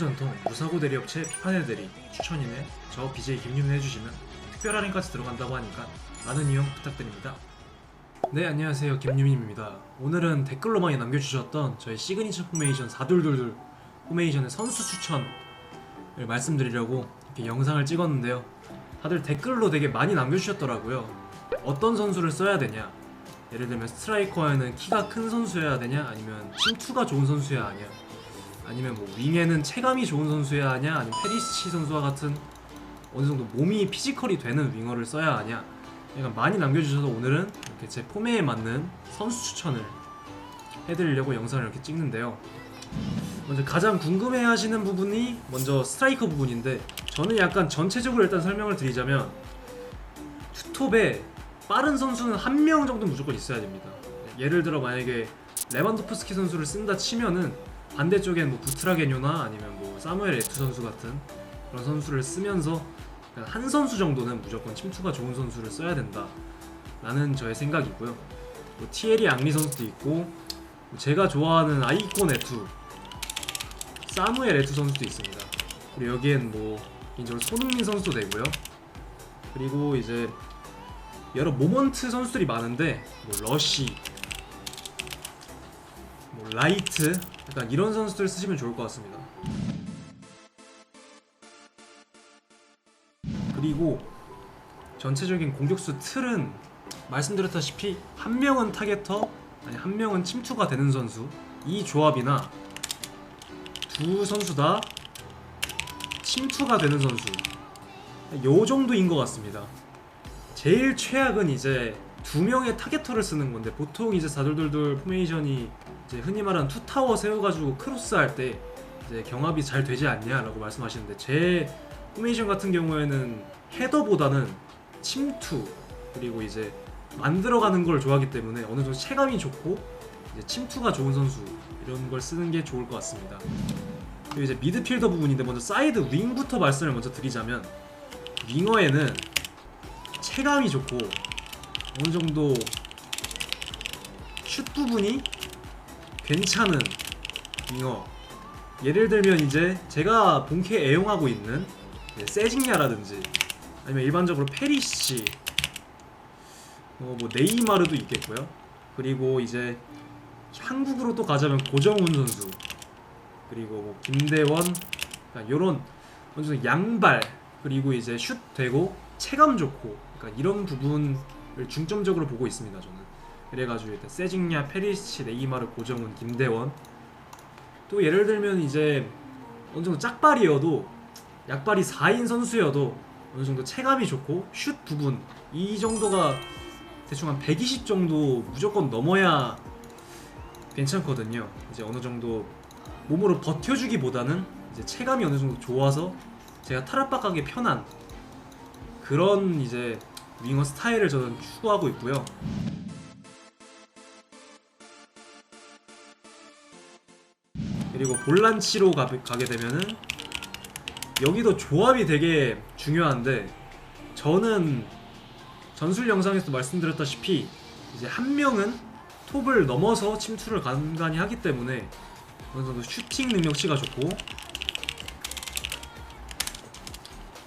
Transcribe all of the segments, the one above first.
전통 무사고 대리 업체 피파넬 대리 추천인의 저 BJ 김유민 해주시면 특별 할인까지 들어간다고 하니까 많은 이용 부탁드립니다. 네 안녕하세요 김유민입니다. 오늘은 댓글로 많이 남겨주셨던 저희 시그니처 포메이션 4둘둘둘 포메이션의 선수 추천을 말씀드리려고 이렇게 영상을 찍었는데요. 다들 댓글로 되게 많이 남겨주셨더라고요. 어떤 선수를 써야 되냐? 예를 들면 스트라이커에는 키가 큰 선수여야 되냐? 아니면 침투가 좋은 선수여야 하냐? 아니면 뭐 윙에는 체감이 좋은 선수여야 하냐? 아니면 페리시치 선수와 같은 어느 정도 몸이 피지컬이 되는 윙어를 써야 하냐? 약간 많이 남겨주셔서 오늘은 이렇게 제 폼에 맞는 선수 추천을 해드리려고 영상을 이렇게 찍는데요. 먼저 가장 궁금해하시는 부분이 먼저 스트라이커 부분인데 저는 약간 전체적으로 일단 설명을 드리자면 투톱에 빠른 선수는 한 명 정도 무조건 있어야 됩니다. 예를 들어 만약에 레반도프스키 선수를 쓴다 치면은 반대쪽엔 뭐 부트라게뇨나 아니면 뭐 사무엘 에투 선수 같은 그런 선수를 쓰면서 한 선수 정도는 무조건 침투가 좋은 선수를 써야 된다. 라는 저의 생각이고요. 뭐 티에리 앙리 선수도 있고 뭐 제가 좋아하는 아이콘 에투 사무엘 에투 선수도 있습니다. 그리고 여기엔 뭐 개인적으로 손흥민 선수도 되고요. 그리고 이제 여러 모먼트 선수들이 많은데 뭐 러시, 뭐 라이트 약간 이런 선수들 쓰시면 좋을 것 같습니다. 그리고 전체적인 공격수 틀은 말씀드렸다시피 한 명은 타겟터 아니 한 명은 침투가 되는 선수 이 조합이나 두 선수 다 침투가 되는 선수 요 정도인 것 같습니다. 제일 최악은 이제 두 명의 타겟터를 쓰는 건데 보통 이제 4돌돌돌 포메이션이 이제 흔히 말하는 투타워 세워가지고 크로스 할 때 이제 경합이 잘 되지 않냐라고 말씀하시는데 제 포메이션 같은 경우에는 헤더보다는 침투 그리고 이제 만들어가는 걸 좋아하기 때문에 어느 정도 체감이 좋고 이제 침투가 좋은 선수 이런 걸 쓰는 게 좋을 것 같습니다. 그리고 이제 미드필더 부분인데 먼저 사이드 윙부터 말씀을 먼저 드리자면 윙어에는 체감이 좋고 어느 정도 슛 부분이 괜찮은 윙어. 예를 들면 이제 제가 본캐 애용하고 있는 이제 세징야라든지 아니면 일반적으로 페리시 어, 뭐 네이마르도 있겠고요. 그리고 이제 한국으로 또 가자면 고정훈 선수 그리고 뭐 김대원 이런 어느 양발 그리고 이제 슛 되고 체감 좋고 그러니까 이런 부분을 중점적으로 보고 있습니다 저는 그래가지고 일단 세징야, 페리시, 네이마르, 고정훈, 김대원 또 예를 들면 이제 어느 정도 짝발이어도 약발이 4인 선수여도 어느 정도 체감이 좋고 슛 부분 이 정도가 대충 한 120 정도 무조건 넘어야 괜찮거든요. 이제 어느 정도 몸으로 버텨주기보다는 이제 체감이 어느 정도 좋아서 제가 탈압박하기 편한 그런 이제 윙어 스타일을 저는 추구하고 있고요. 그리고 볼란치로 가, 가게 되면은 여기도 조합이 되게 중요한데 저는 전술 영상에서 말씀드렸다시피 이제 한 명은 톱을 넘어서 침투를 간간히 하기 때문에 어느 정도 슈팅 능력치가 좋고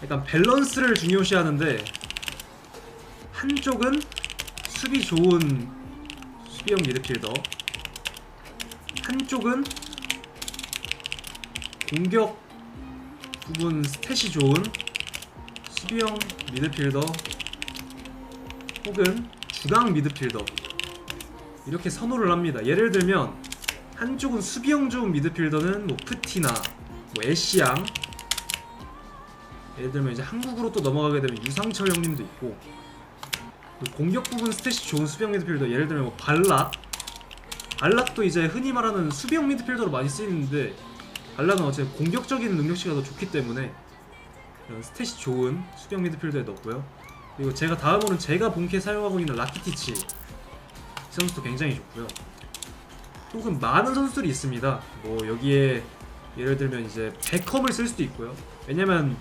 약간 밸런스를 중요시하는데 한쪽은 수비 좋은 수비형 미드필더. 한쪽은 공격 부분 스탯이 좋은 수비형 미드필더 혹은 주강 미드필더. 이렇게 선호를 합니다. 예를 들면 한쪽은 수비형 좋은 미드필더는 뭐 프티나 뭐 애쉬양. 예를 들면 이제 한국으로 또 넘어가게 되면 유상철 형님도 있고 또 공격 부분 스탯이 좋은 수비형 미드필더 예를 들면 뭐 발락 발락도 이제 흔히 말하는 수비형 미드필더로 많이 쓰이는데 발락은 어쨌든 공격적인 능력치가 더 좋기 때문에 이런 스탯이 좋은 수비형 미드필더에 넣었고요 그리고 제가 다음으로는 제가 본캐 사용하고 있는 라키티치 이 선수도 굉장히 좋고요. 혹은 많은 선수들이 있습니다. 뭐 여기에 예를 들면 이제 베컴을 쓸 수도 있고요. 왜냐면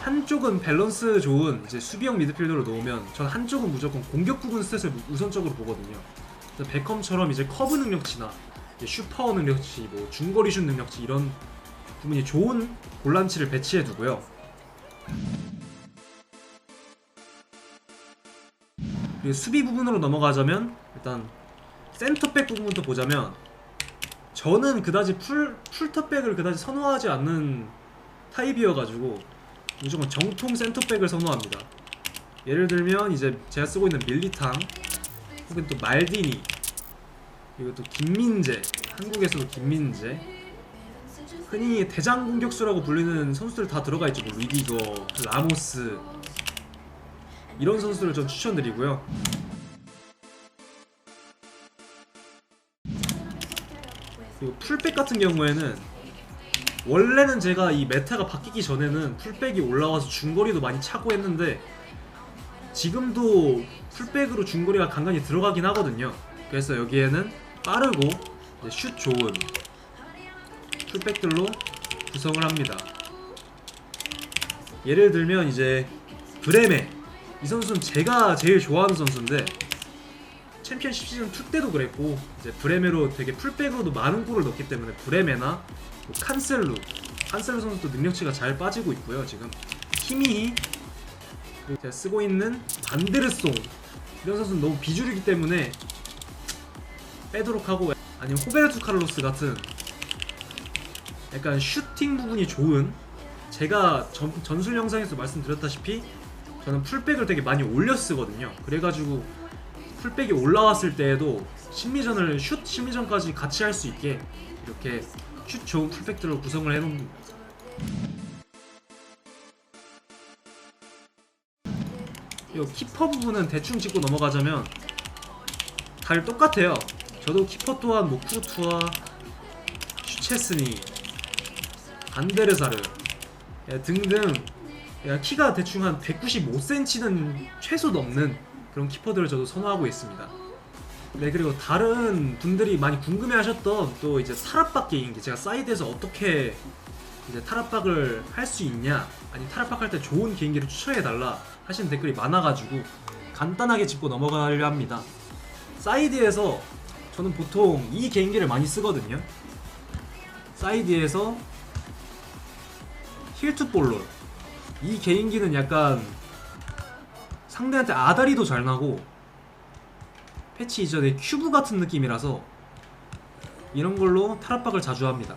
한쪽은 밸런스 좋은 이제 수비형 미드필더로 놓으면 전 한쪽은 무조건 공격 부분 스탯을 우선적으로 보거든요. 그래서 베컴처럼 이제 커브 능력치나 슈퍼 능력치, 뭐 중거리 슛 능력치 이런 부분이 좋은 골란치를 배치해 두고요. 그리고 수비 부분으로 넘어가자면 일단 센터백 부분부터 보자면 저는 그다지 풀 풀터백을 그다지 선호하지 않는 타입이어가지고 무조건 정통 센터백을 선호합니다. 예를 들면 이제 제가 쓰고 있는 밀리탕 혹은 또 말디니 그리고 또 김민재 한국에서도 김민재 흔히 대장 공격수라고 불리는 선수들 다 들어가 있죠. 뭐 리디거, 라모스 이런 선수들을 전 추천드리고요. 그리고 풀백 같은 경우에는 원래는 제가 이 메타가 바뀌기 전에는 풀백이 올라와서 중거리도 많이 차고 했는데 지금도 풀백으로 중거리가 간간히 들어가긴 하거든요. 그래서 여기에는 빠르고 슛 좋은 풀백들로 구성을 합니다. 예를 들면 이제 브레메 이 선수는 제가 제일 좋아하는 선수인데 챔피언십 시즌 2 때도 그랬고 이제 브레메로 되게 풀백으로도 많은 골을 넣기 때문에 브레메나 또 칸셀루 칸셀루 선수도 능력치가 잘 빠지고 있고요 지금. 그리고 제가 쓰고 있는 반데르송. 이런 선수는 너무 비주류이기 때문에 빼도록 하고 아니면 호베르투 카를로스 같은 약간 슈팅 부분이 좋은 제가 전, 전술 영상에서 말씀드렸다시피 저는 풀백을 되게 많이 올려 쓰거든요. 그래가지고 풀백이 올라왔을 때에도 심리전을 슛 심리전까지 같이 할 수 있게 이렇게 슛 좋은 풀백들로 구성을 해놓은. 이 키퍼 부분은 대충 짚고 넘어가자면 다들 똑같아요. 저도 키퍼 또한 뭐 쿠르투아, 슈체스니, 반데르사르 예, 등등 야, 키가 대충 한 195cm는 최소 넘는 그런 키퍼들을 저도 선호하고 있습니다. 네 그리고 다른 분들이 많이 궁금해하셨던 또 이제 탈압박 개인기 제가 사이드에서 어떻게 이제 탈압박을 할 수 있냐 아니 탈압박 할 때 좋은 개인기를 추천해 달라 하시는 댓글이 많아가지고 간단하게 짚고 넘어가려 합니다. 사이드에서 저는 보통 이 개인기를 많이 쓰거든요. 사이드에서 힐투볼롤 이 개인기는 약간 상대한테 아다리도 잘 나고 패치 이전에 큐브 같은 느낌이라서 이런 걸로 탈압박을 자주 합니다.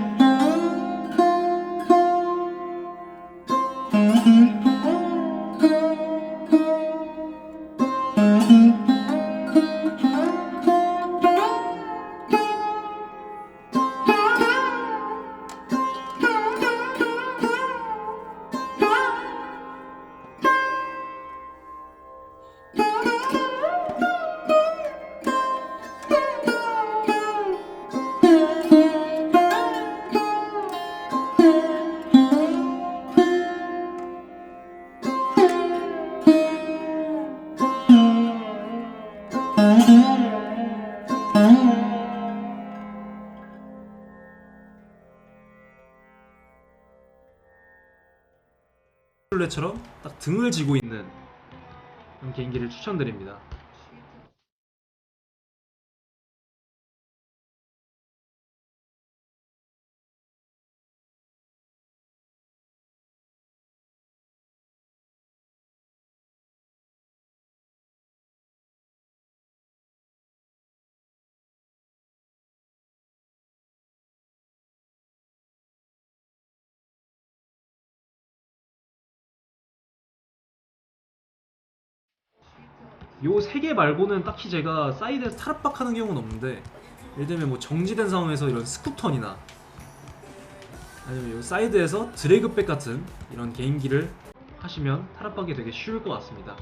술래처럼 딱 등을 지고 있는 그런 개인기를 추천드립니다. 요 세 개 말고는 딱히 제가 사이드에서 탈압박하는 경우는 없는데 예를 들면 뭐 정지된 상황에서 이런 스쿠턴이나 아니면 요 사이드에서 드래그백 같은 이런 개인기를 하시면 탈압박이 되게 쉬울 것 같습니다.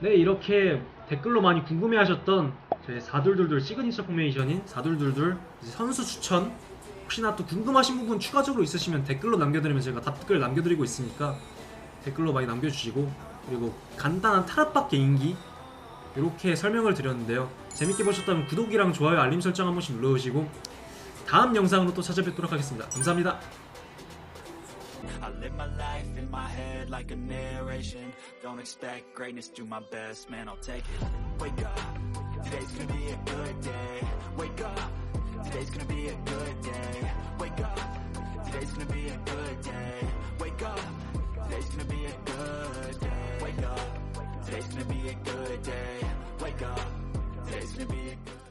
네 이렇게 댓글로 많이 궁금해하셨던 저희 4둘둘둘 시그니처 포메이션인 4둘둘둘 이제 선수 추천 혹시나 또 궁금하신 부분 추가적으로 있으시면 댓글로 남겨드리면 제가 답글 남겨드리고 있으니까 댓글로 많이 남겨주시고 그리고 간단한 탈압박 개인기 이렇게 설명을 드렸는데요. 재밌게 보셨다면 구독이랑 좋아요 알림 설정 한 번씩 눌러주시고 다음 영상으로 또 찾아뵙도록 하겠습니다. 감사합니다 I live my life in my head like a narration. Don't expect greatness, do my best, man, I'll take it. Wake up, today's gonna be a good day. Wake up, today's gonna be a good day. Wake up, today's gonna be a good day. Wake up, today's gonna be a good day. Wake up, today's gonna be a good day. Wake up, today's gonna be a good